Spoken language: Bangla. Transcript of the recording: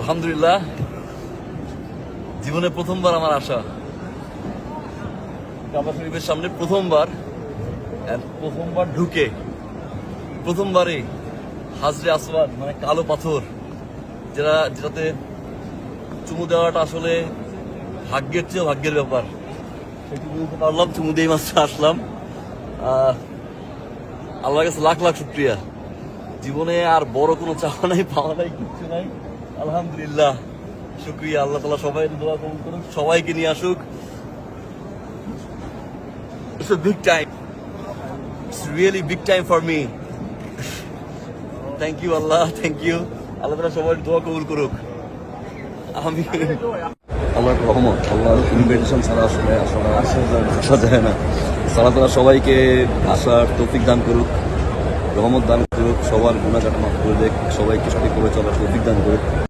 আলহামদুলিল্লাহ, জীবনে প্রথমবার আমার আশা কাবা শরীফের সামনে প্রথমবার প্রথমবার ঢুকে, প্রথমবারই হাজরে আসওয়াদ মানে কালো পাথর, যেটা, যেটাতে চুমু দেওয়াটা আসলে ভাগ্যের চেয়েও ভাগ্যের ব্যাপার। সেটুকু পারলাম, চুমু দিয়ে মাত্র আসলাম। আল্লাহর কাছে লাখ লাখ শুক্রিয়া। জীবনে আর বড় কোনো চাওয়া নাই, পাওয়া নাই, কিচ্ছু নাই। আলহামদুলিল্লাহ, শুক্রিয়া, আল্লাহ তালা সবাই দোয়া কবুল করুক, সবাইকে নিয়ে আসুক। It's a big time. It's really big time for me. Thank you Allah thank you Allah তালা সবাই দোয়া কবুল করুক। আমি আল্লাহর রহমত, আল্লাহর ইনভিটেশন ছাড়া আসলে আসলে আসা যায় না। সারা তারা সবাইকে আসার তৌফিক দান করুক, রহমত দান করুক, সবার গুণাগাট মাফ করে দেখ, সবাইকে সঠিকভাবে চলার তৌফিক দান করুক।